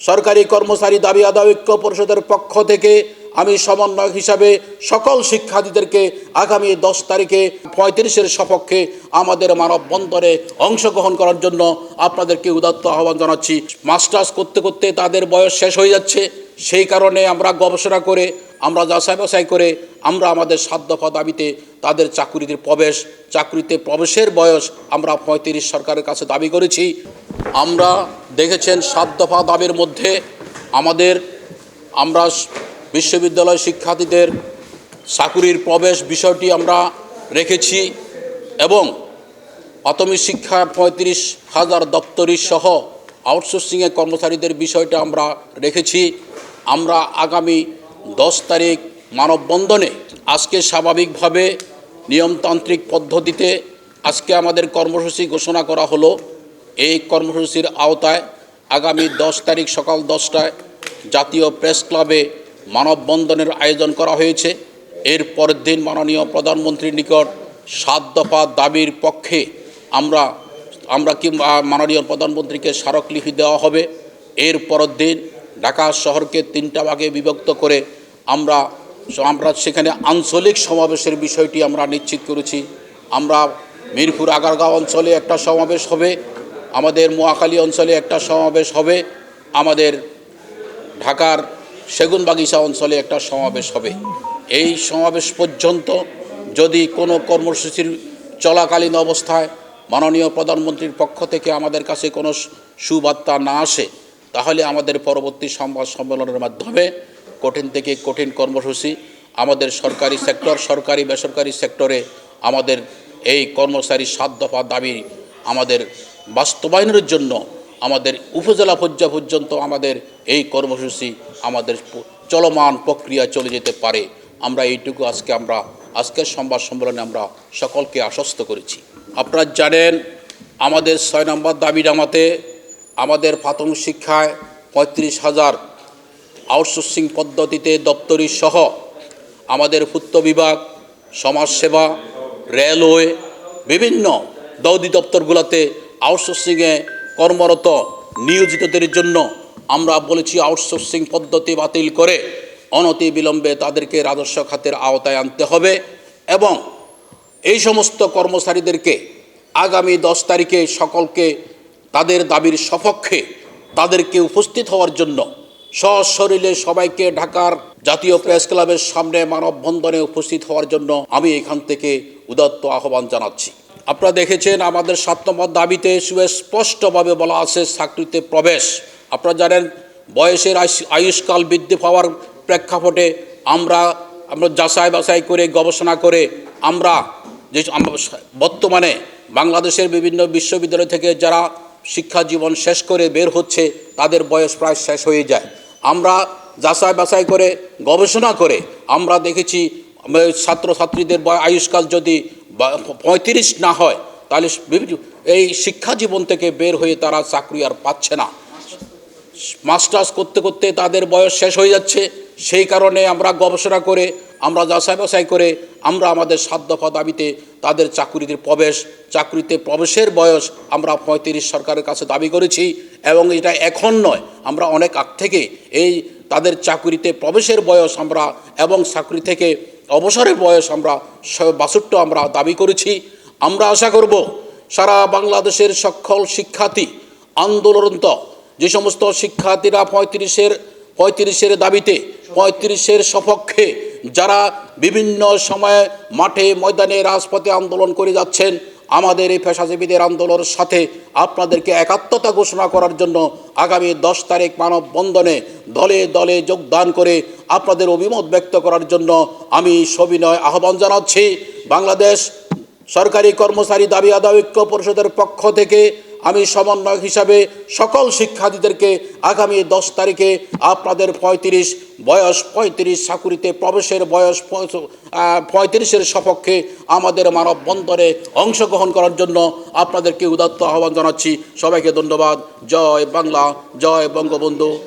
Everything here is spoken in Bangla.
সরকারি কর্মচারী দাবি আদায় ঐক্য পরিষদের পক্ষ থেকে আমি সমন্বয়ক হিসাবে সকল শিক্ষার্থীদেরকে আগামী দশ তারিখে পঁয়ত্রিশের সপক্ষে আমাদের মানববন্ধনে অংশগ্রহণ করার জন্য আপনাদেরকে উদাত্ত আহ্বান জানাচ্ছি। মাস্টার্স করতে করতে তাদের বয়স শেষ হয়ে যাচ্ছে। সেই কারণে আমরা গবেষণা করে, আমরা যাচাই বাছাই করে, আমরা আমাদের সাত দাবিতে তাদের চাকুরিতে প্রবেশ, চাকরিতে প্রবেশের বয়স আমরা পঁয়ত্রিশ সরকারের কাছে দাবি করেছি। আমরা দেখেছেন সাত দফা দাবির মধ্যে আমাদের আমরা বিশ্ববিদ্যালয় শিক্ষার্থীদের চাকুরির প্রবেশ বিষয়টি আমরা রেখেছি এবং প্রাথমিক শিক্ষা পঁয়ত্রিশ হাজার দপ্তরি সহ আউটসোর্সিংয়ের কর্মচারীদের বিষয়টা আমরা রেখেছি। আমরা আগামী দশ তারিখ মানববন্ধনে আজকে স্বাভাবিকভাবে নিয়মতান্ত্রিক পদ্ধতিতে আজকে আমাদের কর্মসূচি ঘোষণা করা হলো। এই কর্মসূচির আওতায় আগামী দশ তারিখ সকাল দশটায় জাতীয় প্রেস ক্লাবে মানববন্ধনের আয়োজন করা হয়েছে। এর পরের দিন মাননীয় প্রধানমন্ত্রীর নিকট সাত দফা দাবির পক্ষে আমরা আমরা কি মাননীয় প্রধানমন্ত্রীকে স্মারকলিপি দেওয়া হবে। এর পরের দিন ঢাকা শহরকে তিনটা ভাগে বিভক্ত করে আমরা আমরা সেখানে আঞ্চলিক সমাবেশের বিষয়টি আমরা নিশ্চিত করেছি। আমরা মিরপুর আগারগাঁও অঞ্চলে একটা সমাবেশ হবে। আমাদের মোয়াখালী অঞ্চলে একটা সমাবেশ হবে, আমাদের ঢাকার সেগুনবাগিচা অঞ্চলে একটা সমাবেশ হবে। এই সমাবেশ পর্যন্ত যদি কোনো কর্মসূচির চলাকালীন অবস্থায় মাননীয় প্রধানমন্ত্রীর পক্ষ থেকে আমাদের কাছে কোনো সুবার্তা না আসে, তাহলে আমাদের পরবর্তী সংবাদ সম্মেলনের মাধ্যমে কঠিন থেকে কঠিন কর্মসূচি আমাদের সরকারি সেক্টর, সরকারি বেসরকারি সেক্টরে আমাদের এই কর্মচারী সাত দফা দাবি আমাদের বাস্তবায়নের জন্য, আমাদের উপজেলা পর্যায় পর্যন্ত আমাদের এই কর্মসূচি, আমাদের চলমান প্রক্রিয়া চলে যেতে পারে। আমরা এইটুকু আজকে আমরা, আজকের সংবাদ সম্মেলনে আমরা সকলকে আশ্বস্ত করেছি। আপনারা জানেন, আমাদের ছয় নম্বর দাবি নামাতে আমাদের প্রাথমিক শিক্ষায় পঁয়ত্রিশ হাজার আউটসোর্সিং পদ্ধতিতে দপ্তরি সহ আমাদের পূর্ত বিভাগ, সমাজসেবা, রেলওয়ে, বিভিন্ন দৌদি দপ্তরগুলোতে আউটসোর্সিংয়ে কর্মরত নিয়োজিতদের জন্য আমরা বলেছি আউটসোর্সিং পদ্ধতি বাতিল করে অনতি বিলম্বে তাদেরকে রাজস্ব খাতের আওতায় আনতে হবে এবং এই সমস্ত কর্মচারীদেরকে আগামী দশ তারিখে সকলকে তাদের দাবির সপক্ষে তাদেরকে উপস্থিত হওয়ার জন্য সশরীরে সবাইকে ঢাকার জাতীয় প্রেস ক্লাবের সামনে মানববন্ধনে উপস্থিত হওয়ার জন্য আমি এখান থেকে উদাত্ত আহ্বান জানাচ্ছি। আপনারা দেখেছেন আমাদের সাত নম্বর দাবিতে সুস্পষ্টভাবে বলা আছে চাকরিতে প্রবেশ। আপনারা জানেন বয়সের আয়ুষ- আয়ুষ্কাল বৃদ্ধি পাওয়ার প্রেক্ষাপটে আমরা আমরা যাচাই বাছাই করে, গবেষণা করে আমরা যে বর্তমানে বাংলাদেশের বিভিন্ন বিশ্ববিদ্যালয় থেকে যারা শিক্ষা জীবন শেষ করে বের হচ্ছে, তাদের বয়স প্রায় শেষ হয়ে যায়। আমরা যাচাই বাছাই করে, গবেষণা করে আমরা দেখেছি ছাত্রছাত্রীদের আয়ুষ্কাল যদি পঁয়ত্রিশ না হয়, তাহলে এই শিক্ষা জীবন থেকে বের হয়ে তারা চাকরি আর পাচ্ছে না। মাস্টার্স করতে করতে তাদের বয়স শেষ হয়ে যাচ্ছে, সেই কারণে আমরা গবেষণা করে, আমরা যাচাই বাছাই করে, আমরা আমাদের সাত দফা দাবিতে তাদের চাকরিতে প্রবেশ, চাকরিতে প্রবেশের বয়স আমরা পঁয়ত্রিশ সরকারের কাছে দাবি করেছি এবং এটা এখন নয়, আমরা অনেক আগ থেকে এই তাদের চাকরিতে প্রবেশের বয়স আমরা এবং চাকরি থেকে অবসরের বয়স আমরা বাষট্টি আমরা দাবি করেছি। আমরা আশা করব সারা বাংলাদেশের সকল শিক্ষার্থী আন্দোলনরত, যে সমস্ত শিক্ষার্থীরা পঁয়ত্রিশের পঁয়ত্রিশের দাবিতে, পঁয়ত্রিশের সপক্ষে যারা বিভিন্ন সময়ে মাঠে ময়দানে রাজপথে আন্দোলন করে যাচ্ছেন আমাদের এই পেশাজীবীদের আন্দোলনের সাথে আপনাদেরকে একাত্মতা ঘোষণা করার জন্য আগামী দশ তারিখ মানববন্ধনে দলে দলে যোগদান করে আপনাদের অভিমত ব্যক্ত করার জন্য আমি সবিনয় আহ্বান জানাচ্ছি। বাংলাদেশ সরকারি কর্মচারী দাবি আদায় ঐক্য পরিষদের পক্ষ থেকে আমি সমন্বয়ক হিসাবে সকল শিক্ষার্থীদেরকে আগামী দশ তারিখে আপনাদের পঁয়ত্রিশ, বয়স পঁয়ত্রিশ চাকুরিতে প্রবেশের বয়স পঁয়ত্রিশের সপক্ষে আমাদের মানববন্ধনে অংশগ্রহণ করার জন্য আপনাদেরকে উদাত্ত আহ্বান জানাচ্ছি। সবাইকে ধন্যবাদ। জয় বাংলা, জয় বঙ্গবন্ধু।